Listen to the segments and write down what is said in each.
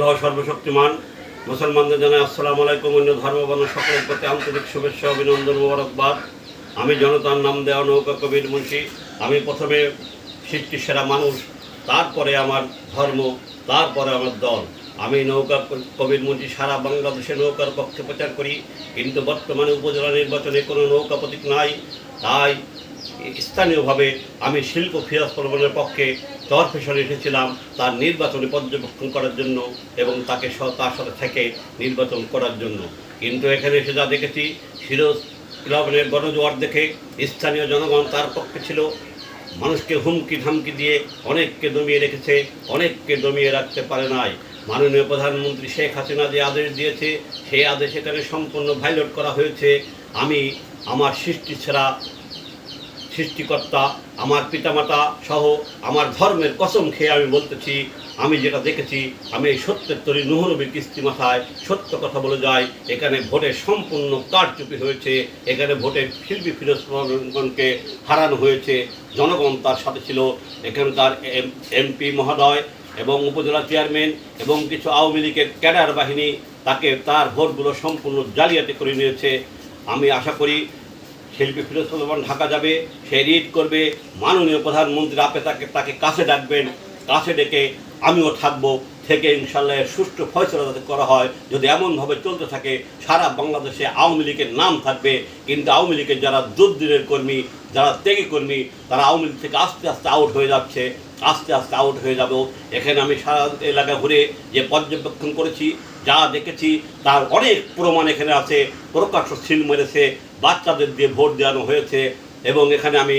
আল্লাহ সর্বশক্তিমান। মুসলমানদের জানাই আসসালামু আলাইকুম, অন্য ধর্মবর্ণ সকলের প্রতি আন্তরিক শুভেচ্ছা, অভিনন্দন, মোবারকবাদ। আমি জনতার নাম দেওয়া নৌকা কবির মুন্সি। আমি প্রথমে সৃষ্টি সেরা মানুষ, তারপরে আমার ধর্ম, তারপরে আমার দল। আমি নৌকা কবির মুন্সি, সারা বাংলাদেশে নৌকার পক্ষে প্রচার করি। কিন্তু বর্তমানে উপজেলা নির্বাচনে কোনো নৌকা প্রতীক নাই। তাই স্থানীয়ভাবে আমি শিল্প ফিরাজ প্রবণের পক্ষে চরফেশনে এসেছিলাম তার নির্বাচনে পর্যবেক্ষণ করার জন্য এবং তাকে তার সাথে থেকে নির্বাচন করার জন্য। কিন্তু এখানে এসে যা দেখেছি, ফিরোজ ইলেভেনের গণজোয়ার দেখে স্থানীয় জনগণ তার পক্ষে ছিল। মানুষকে হুমকি ধামকি দিয়ে অনেককে দমিয়ে রেখেছে, অনেককে দমিয়ে রাখতে পারে নাই। মাননীয় প্রধানমন্ত্রী শেখ হাসিনা যে আদেশ দিয়েছে, সেই আদেশ এখানে সম্পূর্ণ ভাইলট করা হয়েছে। আমি আমার সৃষ্টি ছাড়া সৃষ্টিকর্তা, আমার পিতামাতা সহ আমার ধর্মের কসম খেয়ে আমি বলতেছি, আমি যেটা দেখেছি, আমি এই সত্যের তরি নুহনবীর কিস্তি মাথায় সত্য কথা বলে যাই, এখানে ভোটের সম্পূর্ণ কারচুপি হয়েছে, এখানে ভোটের শিল্পী ফিরোজ রহমানকে হারানো হয়েছে, জনগণ তার সাথে ছিল এখানকার এমপি মহোদয় এবং উপজেলা চেয়ারম্যান এবং কিছু আওয়ামী লীগের ক্যাডার বাহিনী তাকে তার ভোটগুলো সম্পূর্ণ জালিয়াতি করে নিয়েছে। আমি আশা করি শিল্পী ফিরোজ রহমান ঢাকা যাবে, সে রিড করবে, মাননীয় প্রধানমন্ত্রী আপে তাকে তাকে কাছে ডাকবেন, কাছে ডেকে আমিও থাকব থেকে ইনশাল্লাহ সুষ্ঠু ফয়সলা যাতে করা হয়। যদি এমনভাবে চলতে থাকে, সারা বাংলাদেশে আওয়ামী লীগের নাম থাকবে, কিন্তু আওয়ামী লীগের যারা দুর্দিনের কর্মী, যারা ত্যাগী কর্মী, তারা আওয়ামী লীগ থেকে আস্তে আস্তে আউট হয়ে যাচ্ছে, আস্তে আস্তে আউট হয়ে যাব। এখানে আমি সারা এলাকা ঘুরে যে পর্যবেক্ষণ করেছি, যা দেখেছি, তার অনেক প্রমাণ এখানে আছে, প্রকাশ্য সিল মেরেছে বাচ্চাদের দিয়ে ভোট দেওয়ানো হয়েছে এবং এখানে আমি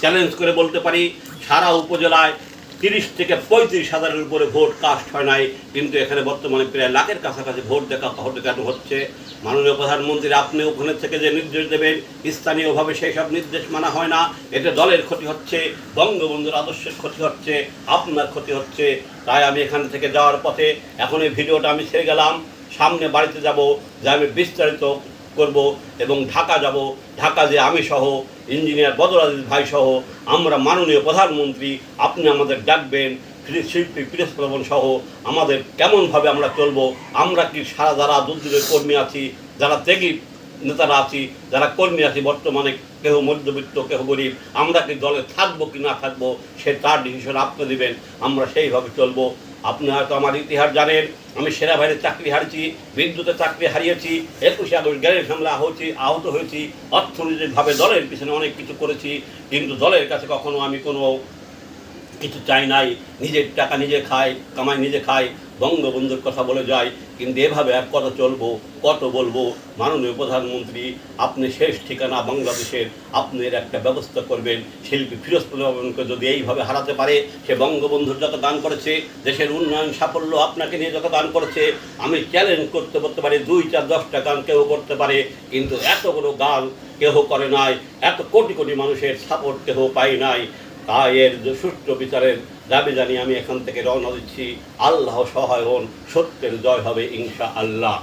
চ্যালেঞ্জ করে বলতে পারি, সারা উপজেলায় তিরিশ থেকে পঁয়ত্রিশ হাজারের উপরে ভোট কাস্ট হয় নাই, কিন্তু এখানে বর্তমানে প্রায় লাখের কাছাকাছি ভোট দেখা, ভোট দেখানো হচ্ছে। মাননীয় প্রধানমন্ত্রী, আপনি ওখানে থেকে যে নির্দেশ দেবেন, স্থানীয়ভাবে সেই সব নির্দেশ মানা হয় না। এতে দলের ক্ষতি হচ্ছে, বঙ্গবন্ধুর আদর্শের ক্ষতি হচ্ছে, আপনার ক্ষতি হচ্ছে। তাই আমি এখান থেকে যাওয়ার পথে এখন এই ভিডিওটা আমি ছেড়ে গেলাম। সামনে বাড়িতে যাব, যে আমি বিস্তারিত করব এবং ঢাকা যাব। ঢাকা যে আমি সহ, ইঞ্জিনিয়ার বদরাজিজ ভাই সহ, আমরা মাননীয় প্রধানমন্ত্রী, আপনি আমাদের ডাকবেন শিল্পী প্রেস সহ, আমাদের কেমনভাবে আমরা চলব, আমরা কি সারা যারা দুর্দিনের কর্মী আছি, যারা ত্যাগী নেতারা আছি, যারা কর্মী আছি, বর্তমানে কেহ মধ্যবিত্ত, কেহ গরিব, আমরা কি দলে থাকব কি না থাকব, সে তার ডিসিশন আপনি দিবেন, আমরা সেইভাবে চলবো। আপনি হয়তো আমার ইতিহাস জানেন আমি সেরা বাইরে চাকরি হারিয়েছি, বিদ্যুতের চাকরি হারিয়েছি, একুশে আগস্ট গ্যারেজ হামলা হয়েছি, আহত হয়েছি, অর্থনৈতিকভাবে দলের পিছনে অনেক কিছু করেছি, কিন্তু দলের কাছে কখনো আমি কোনো কিছু চাই নাই, নিজের টাকা নিজে খাই, কামাই নিজে খাই বঙ্গবন্ধুর কথা বলে যাই, কিন্তু এভাবে আর কত চলবো, কত বলব? মাননীয় প্রধানমন্ত্রী, আপনি শেষ ঠিকানা বাংলাদেশের আপনার একটা ব্যবস্থা করবেন, শিল্পী ফিরোজ প্রধানকে যদি এইভাবে হারাতে পারে, সে বঙ্গবন্ধুর যত দান করেছে, দেশের উন্নয়ন সাফল্য আপনাকে নিয়ে যত দান করেছে, আমি চ্যালেঞ্জ করতে করতে পারি দুই চার দশটা গান কেউ করতে পারে, কিন্তু এত বড় গান কেহ করে নাই, এত কোটি কোটি মানুষের সাপোর্ট কেহ পাই নাই। তাই এর সুষ্ঠু বিচারের দাবি জানিয়ে আমি এখান থেকে রওনা দিচ্ছি। আল্লাহ সহায় হন, সত্যের জয় হবে ইনশা আল্লাহ